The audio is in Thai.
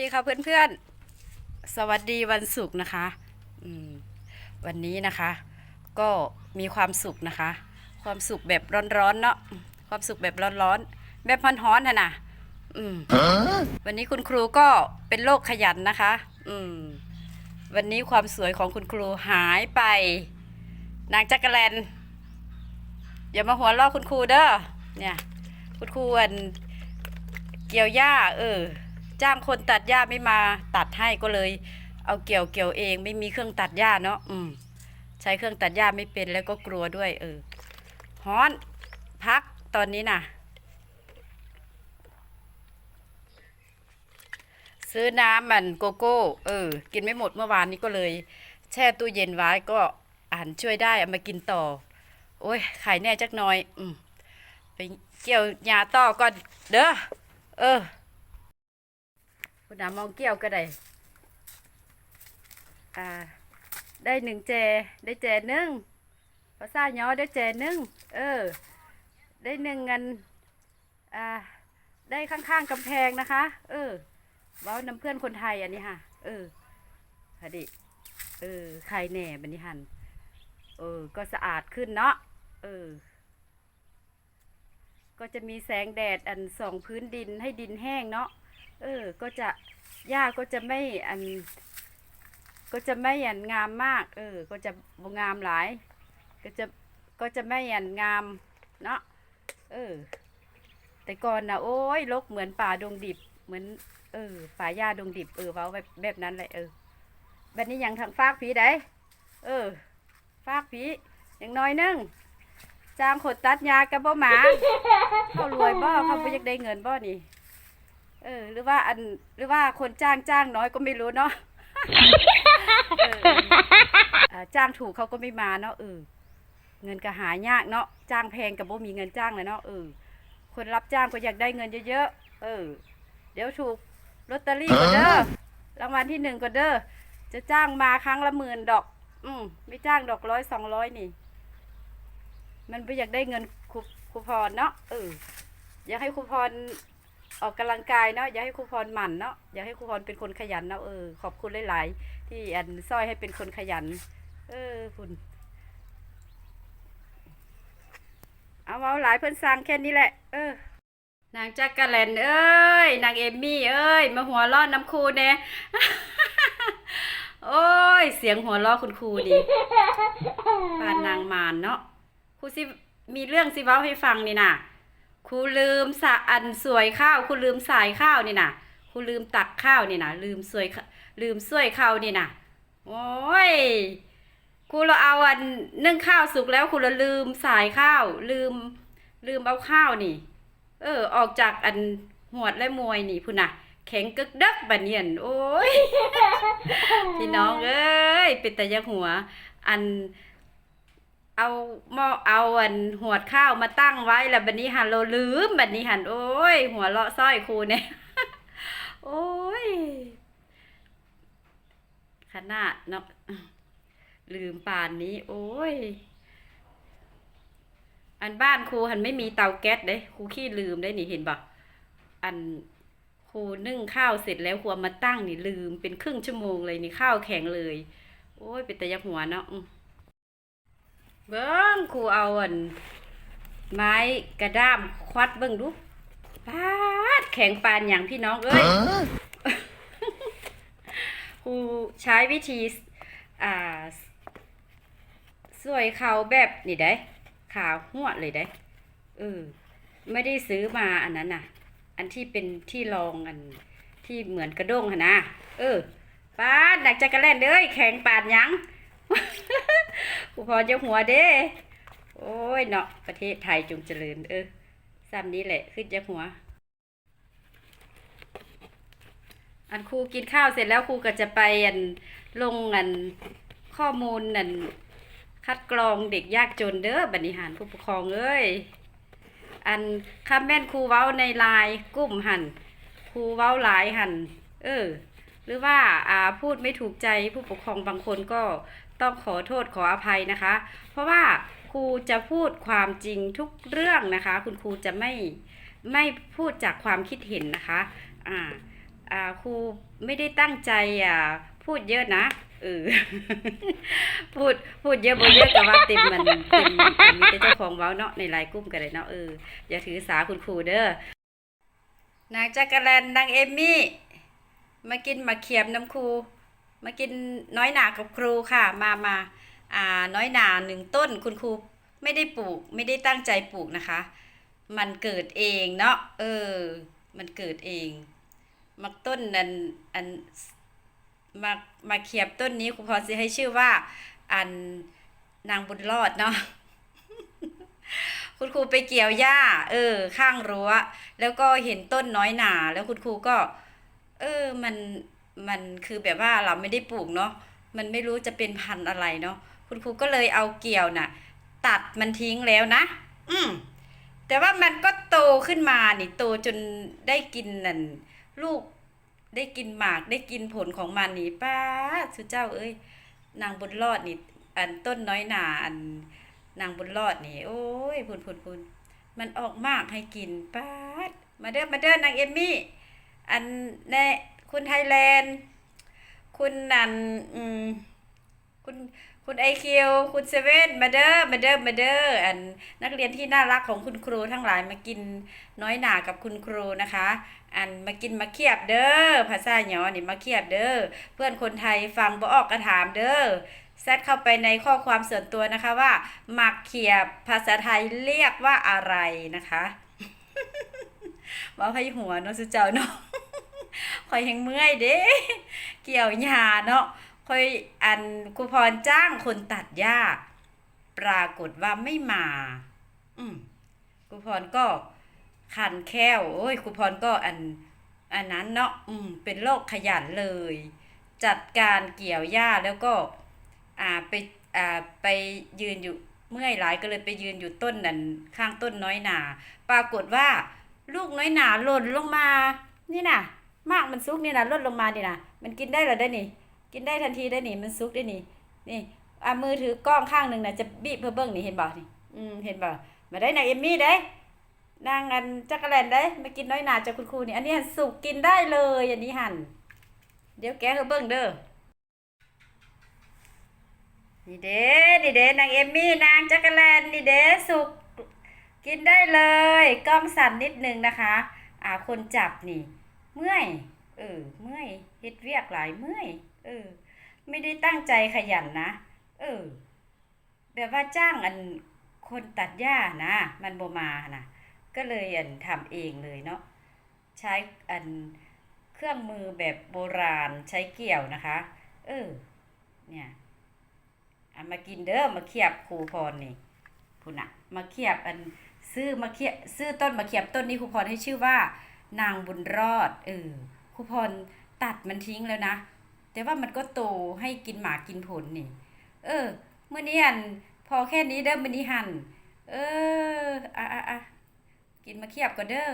ดีค่ะเพื่อนๆ สวัสดีวันศุกร์นะคะวันนี้นะคะ ก็มีความสุขนะคะ ความสุขแบบร้อนๆเนาะความสุขแบบร้อนๆแบบฮ้อนๆนะนะวันนี้คุณครูก็เป็นโรคขยันนะคะ อืม วันนี้ความสวยของคุณครูหายไป นางจักรแลนอย่ามาหัวเราะคุณครูเด้อเนี่ย คุณครูอันเกี่ยวหญ้าเออ จ้างคนตัดหญ้าไม่มาตัดให้ก็เลย เอาเกี่ยวเกี่ยวเองไม่มีเครื่องตัดหญ้าเนาะอืมใช้เครื่องตัดหญ้าไม่เป็นแล้วก็กลัวด้วยเออฮ้อน พักตอนนี้น่ะ ซื้อน้ำมันโกโก้ เออ กินไม่หมดเมื่อวานนี้ก็เลย แช่ตู้เย็นไว้ก็อ่านช่วยได้เอามากินต่อ โอ้ยขายแน่จักน่อย อืมไปเกี่ยวหญ้าต่อก่อนเด้อเออ คุณน้ามองเกี่ยวก็ได้อ่าได้หนึ่งแจได้แจหนึ่งภาษาย่อได้แจหนึ่งเออ ได้หนึ่งเงินอ่าได้ข้างๆกำแพงนะคะ เออเว้าน้ำเพื่อนคนไทยอันนี้ค่ะ เออฮะดิเออใครแหน่บันนี้หันเออ ก็สะอาดขึ้นเนาะเออ ก็จะมีแสงแดดอันส่องพื้นดินให้ดินแห้งเนาะ เออ ก็จะหญ้าก็จะไม่อัน ก็จะไม่อันงามมาก เออ ก็จะบงามหลาย ก็จะก็จะไม่อันงามเนาะเออ แต่ก่อนนะโอ้ยลกเหมือนป่าดงดิบ เหมือน เออ ป่าหญ้าดงดิบเออเว้าแบบแบบนั้นแหละเออแบบนี้ยังทางฟากผีได้เออ ฟากผีอย่างน้อยนึงจ้างขดตัดยากับบ่หมา เขารวยบ่เขาไปยากได้เงินบ่นี่ เออ หรือว่าอันหรือว่าคนจ้างจ้างน้อยก็ไม่รู้เนาะเอออ่าจ้างถูกเขาก็ไม่มาเนาะเออเงินก็หายากเนาะจ้างแพงกับบ่มีเงินจ้างเลยเนาะเออคนรับจ้างก็อยากได้เงินเยอะๆเออ เดี๋ยวถูกลอตเตอรี่ก็เด้อรางวัลที่หนึ่งก็เด้อจะจ้างมาครั้งละหมื่นดอก อืมไม่จ้างดอกร้อยสองร้อยนี่ มันไม่อยากได้เงินครูครูพรเนาะเอออยากให้ครูพร ออกกำลังกายเนาะอยากให้ครูพรหมั่นเนาะอยากให้ครูพรเป็นคนขยันเนาะเออขอบคุณหลาย ๆ ที่อันสร้อยให้เป็นคนขยัน เออคุณเอาเอาหลายเพิ่อนสั่งแค่นี้แหละ เออนางจักกะแลนเอ้ยนางเอมมี่เอ้ยมาหัวร้อนน้ำครูแน่โอ้ย เสียงหัวเราะคุณครูดีปานนางมารเนาะครูสิมีเรื่องสิเว้าให้ฟังนี่น่ะ ครูลืมสะอันสวยข้าวครูลืมสายข้าวนี่นะครูลืมตักข้าวนี่นะลืมสวยลืมสวยข้าวนี่นะโอ้ยครูเราเอาอันนึ่งข้าวสุกแล้วครูเราลืมสายข้าว ลืม ลืมเอาข้าวนี่ เออ ออกจากอันหวดและมวยนี่พุ่นน่ะแข็งกึกดักบันเนียนโอ้ยพี่น้องเอ้ยเป็นแต่ยหัวอัน เอาหม้อเอาอันหวดข้าวมาตั้งไว้แล้วบัดนี้หันเราลืมบัดนี้หันโอ้ย หัวเลาะสร้อยครูเนี่ย โอ้ยขนาดเนาะลืมป่านนี้ โอ้ย อันบ้านครูหันไม่มีเตาแก๊สเด้ครูขี้ลืมได้นี่เห็นบ่อันครูนึ่งข้าวเสร็จแล้วครูเอามาตั้งนี่ลืมเป็นครึ่งชั่วโมงเลยนี่ข้าวแข็งเลย โอ้ยเป็นแต่ยักหัวเนาะ เบิ้งครูเอาอันไม้กระด้ามควัดเบิ้งดูปาดแข็งปานอย่างพี่น้องเอ้ยครูใช้วิธีอ่าสวยเขาแบบนี่ได้ขาวหัวดเลยได้เออไม่ได้ซื้อมาอันนั้นน่ะ อันที่เป็นที่รองอันที่เหมือนกระด้งหนนะเออป้าดดักจักรแล่นเด้ยแข็งปาดหยัง กูพอจะหัวเด้ โอ้ยเนาะประเทศไทยจงเจริญ เออซ้ำนี้แหละขึ้นจะหัว อันครูกินข้าวเสร็จแล้วครูก็จะไปอันลงอันข้อมูลอันคัดกรองเด็กยากจนเด้อบันิหารผู้ปกครองเอ้ยอันคำแม่นครูเว้าในไลน์กลุ่มหันครูเว้าหลายหันเออ หรือว่าอ่าพูดไม่ถูกใจผู้ปกครองบางคนก็ ต้องขอโทษขออภัยนะคะ เพราะว่าครูจะพูดความจริงทุกเรื่องนะคะ คุณครูจะไม่ไม่พูดจากความคิดเห็นนะคะอ่าอ่าครูไม่ได้ตั้งใจอ่าพูดเยอะนะเออพูดพูดเยอะบ่เยอะแต่ว่าเต็มมันเต็มอันนี้แต่เจ้าของเว้าเนาะในไลน์กลุ่มกันเลยเนาะเอออย่าถือสาคุณครูเด้อนางจักรแลนนางเอมมี่มากินมาเขียบน้ำครู มากินน้อยหนากับครูค่ะ มามาอ่าน้อยหนาหนึ่งต้นคุณครูไม่ได้ปลูกไม่ได้ตั้งใจปลูกนะคะ มันเกิดเองเนาะเออ มันเกิดเอง มักต้นนั้นอันมามาเขียบต้นนี้ครูพรสิให้ชื่อว่า อันนางบุญรอดเนาะคุณครูไปเกี่ยวหญ้า เออ ข้างรั้ว แล้วก็เห็นต้นน้อยหนา แล้วคุณครูก็ เออมัน มันคือแบบว่าเราไม่ได้ปลูกเนาะมันไม่รู้จะเป็นพันธุ์อะไรเนาะคุณครูก็เลยเอาเกี่ยวน่ะ ตัดมันทิ้งแล้วนะ อืมแต่ว่ามันก็โตขึ้นมานี่โตจนได้กินนั่นลูกได้กินหมากได้กินผลของมันนี่ป้าสุเจ้าเอ้ย นางบุญรอดนี่ อันต้นน้อยหนาอันนางบุญรอดนี่ โอ้ยพุนพุนพุนมันออกมากให้กินป้ามาเด้อมาเด้อนางเอมมี่ อันแน่ คุณไทยแลนด์ คุณนันอืมคุณคุณไอคิวคุณเซเว่นมาเด้อมาเด้อมาเด้ออันนักเรียนที่น่ารักของคุณครูทั้งหลายมากินน้อยหนากับคุณครูนะคะ อันมากินมาเคียบเด้อภาษาหยอนี่มาเคียบเด้อเพื่อนคนไทยฟังบ่ออกกระถามเด้อแซดเข้าไปในข้อความส่วนตัวนะคะว่าหมักเขียบภาษาไทยเรียกว่าอะไรนะคะว่าให้หัวเนาะสุเจ้าเนาะ คอยแหงเมื่อยเด้ เกี่ยวหญ้าเนาะคอยอันครูพรจ้างคนตัดหญ้า ปรากฏว่าไม่มา อืมครูพรก็ขันแค้วโอ้ยครูพรก็อันอันนั้นเนาะอืมเป็นโรคขยันเลย จัดการเกี่ยวหญ้าแล้วก็ อ่าไปอ่าไปยืนอยู่เมื่อยหลายก็เลยไปยืนอยู่ต้นนั่นข้างต้นน้อยหนา ปรากฏว่าลูกน้อยหนาหล่นลงมา นี่น่ะ มากมันซุกนี่นะล่นลงมานี่นะมันกินได้หรอได้นี่ กินได้ทันทีได้นี่ มันซุกได้นี่นี่อ่ามือถือกล้องข้างหนึ่งนะจะบีบเพื่อเบิ้งนี่เห็นบ่นี่อืมเห็นบ่มาได้นางเอมมี่ได้นางอันจักรแลนได้มากินน้อยหนาจากคุณครูนี่ อันนี้หันสุกกินได้เลยอันนี้หั่นเดี๋ยวแกเพื่อเบิ้งเด้อนี่เด้นี่เด้นางเอมมี่นางจักรแลนนี่เด้สุกกินได้เลยกล้องสั่นนิดนึงนะคะ อ่าคนจับนี่ เมื่อย เออ เมื่อยเฮ็ดเวียกหลายเมื่อย เออ ไม่ได้ตั้งใจขยันนะ เออ แบบว่าจ้างอันคนตัดหญ้านะ มันบ่มานะก็เลยอันทำเองเลยเนาะ ใช้อันเครื่องมือแบบโบราณใช้เกี่ยวนะคะ เออ เนี่ยอามากินเด้อมาเคียบครูพรนี่พุ่นน่ะมาเคียบอันซื้อมาเคียบซื้อต้นมาเคียบต้นนี้ครูพรให้ชื่อว่า นางบุญรอด เออครูพรตัดมันทิ้งแล้วนะ แต่ว่ามันก็โตให้กินหมากินผลนี่ เออเมื่อนี้อันพอแค่นี้เด้อมื้อนี้หัน เอออะอะอะกินมาเคียบก็เด้อ